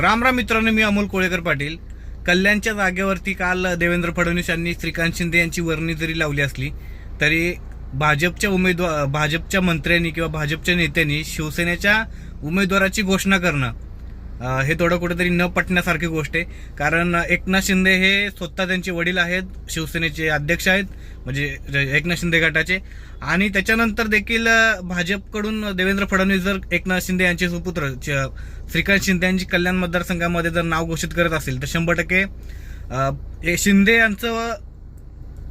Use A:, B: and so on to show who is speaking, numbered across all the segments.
A: राम राम मित्रांनो मी अमोल कोळेकर पाटील. कल्याणच्या जागेवरती काल देवेंद्र फडणवीस यांनी श्रीकांत शिंदे यांची वर्णी जरी लावली असली तरी भाजपच्या उमेदवार भाजपच्या मंत्र्यांनी किंवा भाजपच्या नेत्यांनी शिवसेनेच्या उमेदवाराची घोषणा करणं हे थोडं कुठेतरी न पटण्यासारखी गोष्ट आहे. कारण एकनाथ शिंदे हे स्वतः त्यांचे वडील आहेत शिवसेनेचे अध्यक्ष आहेत म्हणजे एकनाथ शिंदे गटाचे. आणि त्याच्यानंतर देखील भाजपकडून देवेंद्र फडणवीस जर एकनाथ शिंदे यांचे सुपुत्र श्रीकांत शिंदे यांची कल्याण मतदारसंघामध्ये जर नाव घोषित करत असेल तर शंभर टक्के शिंदे यांचं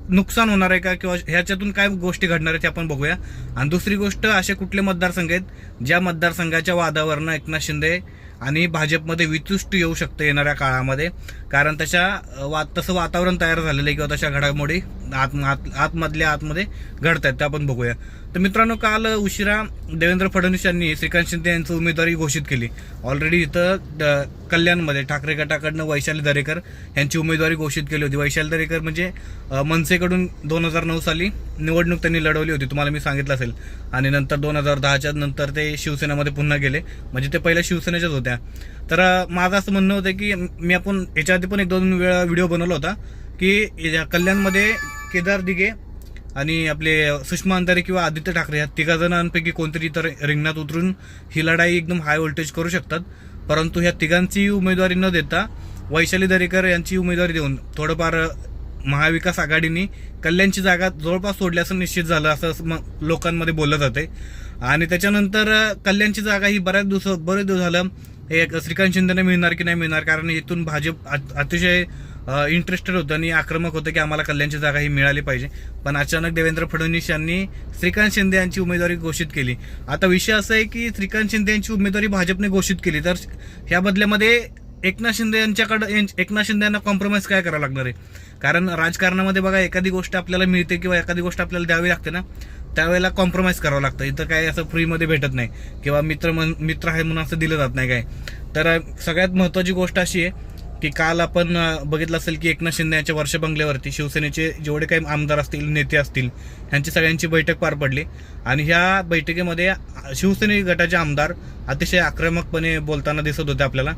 A: नुकसान होणार आहे का? किंवा ह्याच्यातून काय गोष्टी घडणार आहेत ते आपण बघूया. आणि दुसरी गोष्ट असे कुठले मतदारसंघ आहेत ज्या मतदारसंघाच्या वादावरनं एकनाथ शिंदे आणि भाजपमध्ये वितुष्ट येऊ शकतं येणाऱ्या काळामध्ये. कारण तशा वा तसं वातावरण तयार झालेलं आहे किंवा तशा घडामोडी आत आत आतमधल्या आतमध्ये घडत आहेत त्या आपण बघूया. तर मित्रांनो काल उशिरा देवेंद्र फडणवीस यांनी श्रीकांत शिंदे यांची उमेदवारी घोषित केली. ऑलरेडी इथं कल्याणमध्ये ठाकरे गटाकडनं वैशाली दरेकर यांची उमेदवारी घोषित केली होती. वैशाली दरेकर म्हणजे मनसेकडून दोन हजार नऊ साली निवडणूक त्यांनी लढवली होती. तुम्हाला मी सांगितलं असेल. आणि नंतर दोन हजार दहाच्या नंतर ते शिवसेनेमध्ये पुन्हा गेले. म्हणजे ते पहिल्या शिवसेनेच्याच होत्या. तर माझं असं म्हणणं होतं की मी आपण याच्या आधी पण एक दोन वेळा व्हिडिओ बनवला होता की या कल्याणमध्ये केदार दिघे आणि आपले सुषमा अंधारे किंवा आदित्य ठाकरे या तिघा जणांपैकी कोणतरी तर रिंगणात उतरून ही लढाई एकदम हाय व्होल्टेज करू शकतात. परंतु ह्या तिघांची उमेदवारी न देता वैशाली दरेकर यांची उमेदवारी देऊन थोडंफार महाविकास आघाडीने कल्याणची जागा जवळपास सोडल्याचं निश्चित झालं असं म- लोकांमध्ये बोललं जाते आणि त्याच्यानंतर कल्याणची जागा ही बऱ्याच दिवस बरेच दिवस झालं. हे एक श्रीकांत शिंदेने मिळणार की नाही मिळणार? कारण इथून भाजप अतिशय इंटरेस्टेड होतं आणि आक्रमक होतं की आम्हाला कल्याणची जागा ही मिळाली पाहिजे. पण अचानक देवेंद्र फडणवीस यांनी श्रीकांत शिंदे यांची उमेदवारी घोषित केली. आता विषय असा आहे की श्रीकांत शिंदे यांची उमेदवारी भाजपने घोषित केली. तर ह्या बदल्यामध्ये एकनाथ शिंदे यांच्याकडं एकनाथ शिंदे यांना कॉम्प्रोमाइज काय करावं लागणार आहे? कारण राजकारणामध्ये बघा एखादी गोष्ट आपल्याला मिळते किंवा एखादी गोष्ट आपल्याला द्यावी लागते ना त्यावेळेला कॉम्प्रोमाइज करावं लागतं. इथं काय असं फ्रीमध्ये भेटत नाही. किंवा मित्र मित्र आहे म्हणून असं दिलं जात नाही काय. तर सगळ्यात महत्त्वाची गोष्ट अशी आहे की काल आपण बघितलं असेल की एकनाथ शिंदे यांच्या वर्ष बंगल्यावरती शिवसेनेचे जेवढे काही आमदार असतील नेते असतील ह्यांची सगळ्यांची बैठक पार पडली. आणि ह्या बैठकीमध्ये शिवसेने गटाचे आमदार अतिशय आक्रमकपणे बोलताना दिसत होते आपल्याला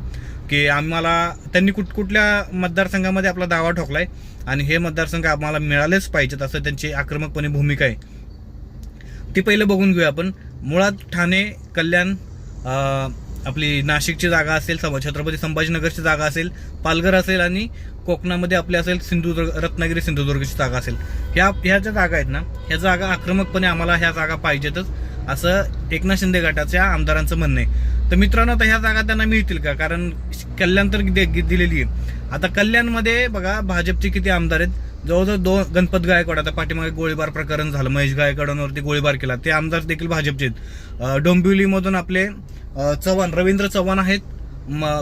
A: की आम्हाला त्यांनी कुठ कुठल्या मतदारसंघामध्ये आपला दावा ठोकलाय आणि हे मतदारसंघ आम्हाला मिळालेच पाहिजेत असं त्यांची आक्रमकपणे भूमिका आहे. ती पहिलं बघून घेऊया आपण. मुळात ठाणे कल्याण आपली नाशिकची जागा असेल सम- छत्रपती संभाजीनगरची जागा असेल पालघर असेल आणि कोकणामध्ये आपली असेल सिंधुदुर्ग रत्नागिरी सिंधुदुर्गची जागा असेल. ह्या ह्या ज्या जागा आहेत ना ह्या जागा आक्रमकपणे आम्हाला ह्या जागा पाहिजेतच असं एकनाथ शिंदे गटाच्या आमदारांचं म्हणणं आहे. तर मित्रांनो आता ह्या जागा त्यांना मिळतील का? कारण कल्याण तर दे- दिलेली आहे. आता कल्याणमध्ये बघा भाजपचे किती आमदार आहेत. जवळजवळ दोन गणपत गायकवाड आता पाठीमागे गोळीबार प्रकरण झालं. महेश गायकवाडांवरती गोळीबार केला. ते आमदार देखील भाजपचे आहेत. डोंबिवलीमधून आपले चव्हाण रवींद्र चव्हाण आहेत.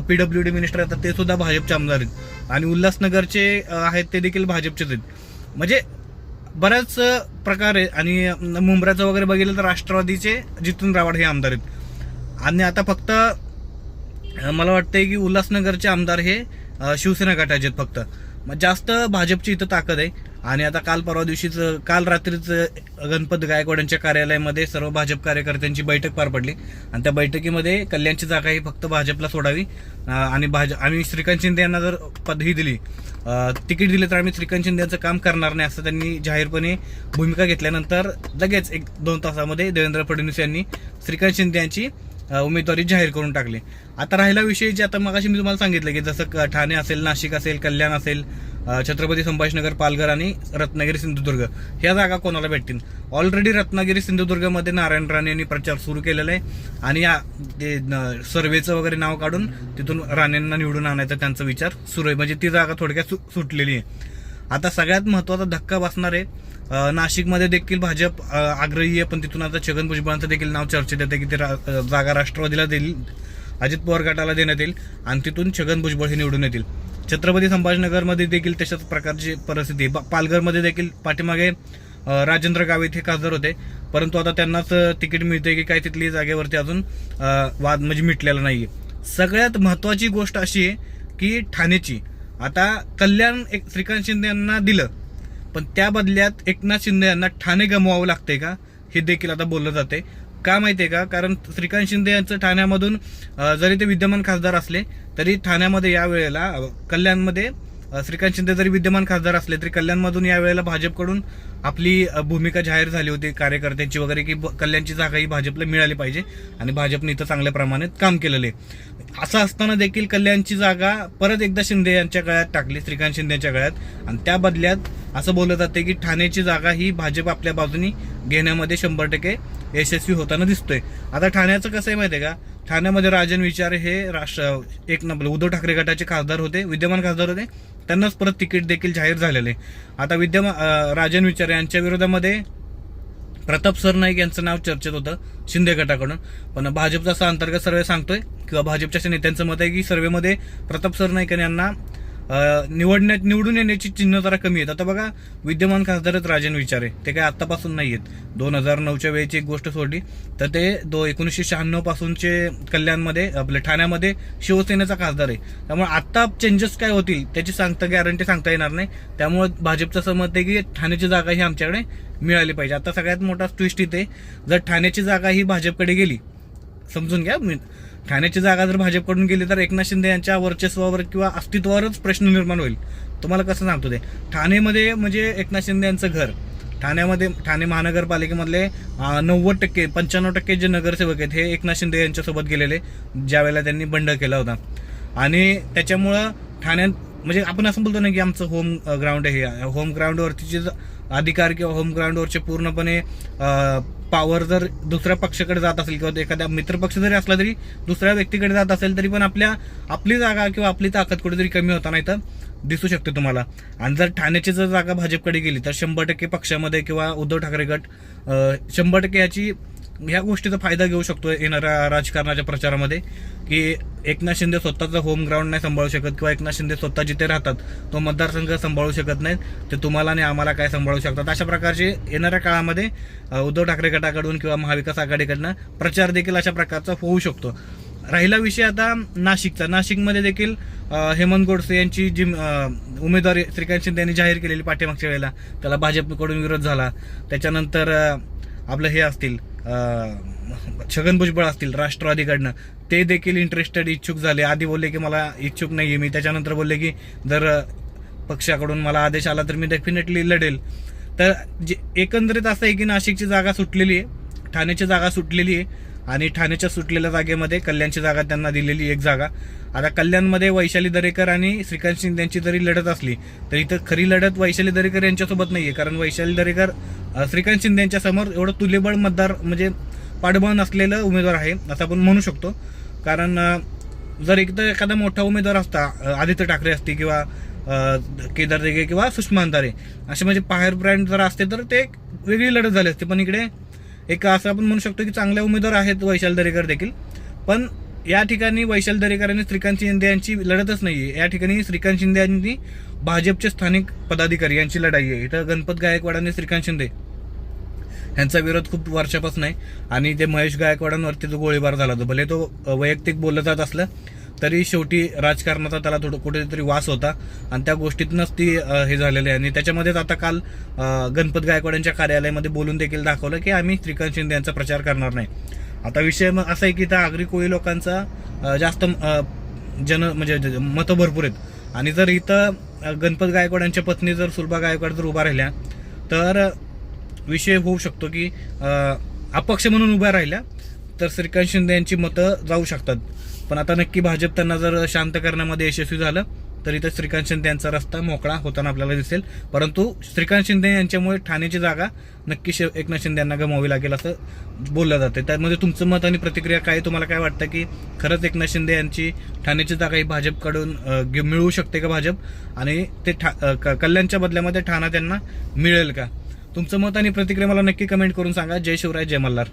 A: पीडब्ल्यू डी मिनिस्टर आहेत. ते सुद्धा भाजपचे आमदार आहेत. आणि उल्हासनगरचे आहेत ते देखील भाजपचेच आहेत. म्हणजे बऱ्याच प्रकारे प्रकार आहे आणि मुंबऱ्याचं वगैरे बघितलं तर राष्ट्रवादीचे जितून रावड हे आमदार आहेत. आणि आता फक्त मला वाटतंय की उल्हासनगरचे आमदार हे शिवसेना गटाचे आहेत फक्त. मग जास्त भाजपची इथं ताकद आहे. आणि आता काल परवा दिवशीच काल रात्रीच गणपत गायकवाड यांच्या कार्यालयामध्ये सर्व भाजप कार्यकर्त्यांची बैठक पार पडली. आणि त्या बैठकीमध्ये कल्याणची जागा ही फक्त भाजपला सोडावी. आणि भाज आम्ही श्रीकांत शिंदे यांना जर पदही दिली तिकीट दिले तर आम्ही श्रीकांत शिंदे यांचं काम करणार नाही असं त्यांनी जाहीरपणे भूमिका घेतल्यानंतर लगेच एक दोन तासामध्ये देवेंद्र फडणवीस यांनी श्रीकांत शिंदे यांची उमेदवारी जाहीर करून टाकली. आता राहिला विषय जे आता मगाशी मी तुम्हाला सांगितलं की जसं क- ठाणे असेल नाशिक असेल कल्याण असेल छत्रपती संभाजीनगर पालघर आणि रत्नागिरी सिंधुदुर्ग. ह्या जागा कोणाला भेटतील? ऑलरेडी रत्नागिरी सिंधुदुर्गमध्ये नारायण राणे यांनी प्रचार सुरू केलेला आहे. आणि या ते सर्वेचं वगैरे नाव काढून तिथून राणेंना निवडून आणायचा त्यांचा विचार सुरू आहे. म्हणजे ती जागा थोडक्यात सु- सुटलेली आहे. आता सगळ्यात महत्त्वाचा धक्का बसणार आहे नाशिकमध्ये देखील भाजप आग्रही आहे. पण तिथून आता छगन भुजबळांचं देखील नाव चर्चेत येते की ते रा- जागा राष्ट्रवादीला देईल अजित पवार गटाला देण्यात येईल. आणि तिथून छगन भुजबळ हे निवडून येतील. छत्रपती संभाजीनगरमध्ये देखील तशाच प्रकारची परिस्थिती आहे. पालघरमध्ये देखील पाठीमागे राजेंद्र गावित हे खासदार होते. परंतु आता त्यांनाच तिकीट मिळते की काय तिथली जागेवरती अजून वाद म्हणजे मिटलेला नाही सगळ्यात महत्वाची गोष्ट अशी आहे की ठाणेची. आता कल्याण एक श्रीकांत शिंदे यांना दिलं पण त्या बदल्यात एकनाथ शिंदे यांना ठाणे गमवावं लागतंय का? हे देखील आता बोललं जाते का माहितीये का? कारण श्रीकांत शिंदे यांचं ठाण्यामधून जरी ते विद्यमान खासदार असले तरी ठाण्यामध्ये या वेळेला कल्याणमध्ये श्रीकांत शिंदे जरी विद्यमान खासदार असले तरी कल्याणमधून या वेळेला भाजपकडून आपली भूमिका जाहीर झाली होती कार्यकर्त्यांची वगैरे की कल्याणची जागा ही भाजपला मिळाली पाहिजे आणि भाजपने इथं चांगल्या प्रमाणात काम केलेलं आहे. असं असताना देखील कल्याणची जागा परत एकदा शिंदे यांच्या गळ्यात टाकली श्रीकांत शिंदे यांच्या गळ्यात. आणि त्या बदल्यात असं बोललं जाते की ठाण्याची जागा ही भाजप आपल्या बाजूनी घेण्यामध्ये शंभर टक्के यशस्वी होताना दिसतोय. आता ठाण्याचं कसं आहे माहितीये का? ठाण्यामध्ये राजन विचार हे राष्ट्र एक नंबर उद्धव ठाकरे गटाचे खासदार होते विद्यमान खासदार होते. त्यांनाच परत तिकीट देखील जाहीर झालेले. आता विद्यमान राजन विचार यांच्या विरोधामध्ये प्रताप सरनाईक यांचं नाव चर्चेत होतं शिंदे गटाकडून. पण भाजपचा असा अंतर्गत सर्वे सांगतोय किंवा भाजपच्या नेत्यांचं मत आहे की सर्वेमध्ये प्रताप सरनाईक यांना निवडण्यात निवडून येण्याची चिन्ह जरा कमी आहेत. आता बघा विद्यमान खासदारच राजन विचारे ते काय आत्तापासून नाही आहेत. दोन हजार नऊच्या वेळेची एक गोष्ट सोडली तर ते दो एकोणीसशे शहाण्णव पासूनचे कल्याणमध्ये आपल्या ठाण्यामध्ये शिवसेनेचा खासदार आहे. त्यामुळे आत्ता चेंजेस काय होतील त्याची सांगता गॅरंटी सांगता येणार नाही. त्यामुळे भाजपचं असं मत आहे की ठाण्याची जागा ही आमच्याकडे मिळाली पाहिजे. आता सगळ्यात मोठा ट्विस्ट इथे जर ठाण्याची जागा ही भाजपकडे गेली समजून घ्या मी ठाण्याची जागा जर भाजपकडून गेली तर एकनाथ शिंदे यांच्या वर्चस्वावर किंवा अस्तित्वावरच प्रश्न निर्माण होईल. तुम्हाला कसं सांगतो ते? ठाणेमध्ये म्हणजे एकनाथ शिंदे यांचं घर. ठाण्यामध्ये ठाणे महानगरपालिकेमधले नव्वद टक्के पंच्याण्णव टक्के जे नगरसेवक आहेत हे एकनाथ शिंदे यांच्यासोबत गेलेले ज्यावेळेला त्यांनी बंड केला होता. आणि त्याच्यामुळं ठाण्यात म्हणजे आपण असं बोलतो ना की आमचं होम ग्राउंड आहे. हे होम ग्राउंडवरती जे अधिकार किंवा होम ग्राउंडवरचे पूर्णपणे पॉवर जर दुसऱ्या पक्षाकडे जात असेल किंवा एखाद्या मित्रपक्ष जरी असला तरी दुसऱ्या व्यक्तीकडे जात असेल तरी पण आपल्या आपली जागा किंवा आपली ताकद कुठेतरी कमी होता नाही तर दिसू शकते तुम्हाला. आणि जर ठाण्याची जर जागा भाजपकडे गेली तर शंभर टक्के पक्षामध्ये किंवा उद्धव ठाकरे गट शंभर टक्के याची ह्या गोष्टीचा फायदा घेऊ शकतो येणाऱ्या राजकारणाच्या प्रचारामध्ये की एकनाथ शिंदे स्वतःचा होम ग्राउंड नाही सांभाळू शकत किंवा एकनाथ शिंदे स्वतः जिथे राहतात तो मतदारसंघ सांभाळू शकत नाहीत ते तुम्हाला आणि आम्हाला काय सांभाळू शकतात? अशा प्रकारचे येणाऱ्या काळामध्ये उद्धव ठाकरे गटाकडून किंवा महाविकास आघाडीकडनं प्रचार देखील अशा प्रकारचा होऊ शकतो. राहिला विषय आता नाशिकचा. नाशिकमध्ये देखील हेमंत गोडसे यांची जी उमेदवारी श्रीकांत शिंदे यांनी जाहीर केलेली पाठीमागच्या वेळेला त्याला भाजपकडून विरोध झाला. त्याच्यानंतर आपलं हे असतील छगन भुजबळ असतील राष्ट्रवादीकडनं ते देखील इंटरेस्टेड इच्छुक झाले. आधी बोलले की मला इच्छुक नाही आहे मी. त्याच्यानंतर बोलले की जर पक्षाकडून मला आदेश आला तर मी डेफिनेटली लढेल. तर जे एकंदरीत असं आहे की नाशिकची जागा सुटलेली आहे ठाण्याची जागा सुटलेली आहे. आणि ठाण्याच्या सुटलेल्या जागेमध्ये कल्याणची जागा त्यांना दिलेली एक जागा. आता कल्याणमध्ये वैशाली दरेकर आणि श्रीकांत शिंदे यांची जरी लढत असली तर इथं खरी लढत वैशाली दरेकर यांच्यासोबत नाही आहे कारण वैशाली दरेकर श्रीकांत शिंदे यांच्यासमोर एवढं तुल्यबळ मतदार म्हणजे पाठबळ नसलेलं उमेदवार आहे असं आपण म्हणू शकतो. कारण जर एकदा एखादा मोठा उमेदवार असता आदित्य ठाकरे असते किंवा केदार रेगे किंवा सुषमा अंधारे असे म्हणजे पाहेर ब्रँड जर असते तर ते एक वेगळी लढत झाली असते. पण इकडे एक असं आपण म्हणू शकतो की चांगले उमेदवार आहेत वैशाल दरेकर देखील. पण या ठिकाणी वैशाल दरेकर आणि श्रीकांत शिंदे यांची लढतच नाही आहे या ठिकाणी श्रीकांत शिंदे यांनी भाजपचे स्थानिक पदाधिकारी यांची लढाई आहे. इथं गणपत गायकवाड आणि श्रीकांत शिंदे यांचा विरोध खूप वर्षापासून आहे. आणि ते महेश गायकवाडांवरती जो गोळीबार झाला होता भले तो वैयक्तिक बोललं जात असलं तरी शेवटी राजकारणाचा त्याला थोडं कुठेतरी वास होता. आणि त्या गोष्टीतूनच ती हे झालेली आहे. आणि त्याच्यामध्येच आता काल गणपत गायकवाड यांच्या कार्यालयामध्ये बोलून देखील दाखवलं की आम्ही श्रीकांत शिंदे यांचा प्रचार करणार नाही. आता विषय मग असा आहे की त्या आगरी कोळी लोकांचा जास्त जन म्हणजे मतं भरपूर आहेत. आणि जर इथं गणपत गायकवाड यांच्या पत्नी जर सुलभा गायकवाड जर उभा राहिल्या तर विषय होऊ शकतो की अपक्ष म्हणून उभ्या राहिल्या. तर श्रीकांत शिंदे यांची मतं जाऊ शकतात. पण आता नक्की भाजप त्यांना जर शांत करण्यामध्ये यशस्वी झालं तर इथं श्रीकांत शिंदे यांचा रस्ता मोकळा होताना आपल्याला दिसेल. परंतु श्रीकांत शिंदे यांच्यामुळे ठाण्याची जागा नक्की शिव एकनाथ शिंदे यांना गमावी लागेल असं बोललं जातं. त्यामध्ये तुमचं मत आणि प्रतिक्रिया काय? तुम्हाला काय वाटतं की खरंच एकनाथ शिंदे यांची ठाण्याची जागा ही भाजपकडून मिळू शकते का भाजप? आणि ते ठा क- कल्याणच्या बदल्यामध्ये ठाणा त्यांना मिळेल का? तुमचं मत आणि प्रतिक्रिया मला नक्की कमेंट करून सांगा. जय शिवराय जय मल्हार.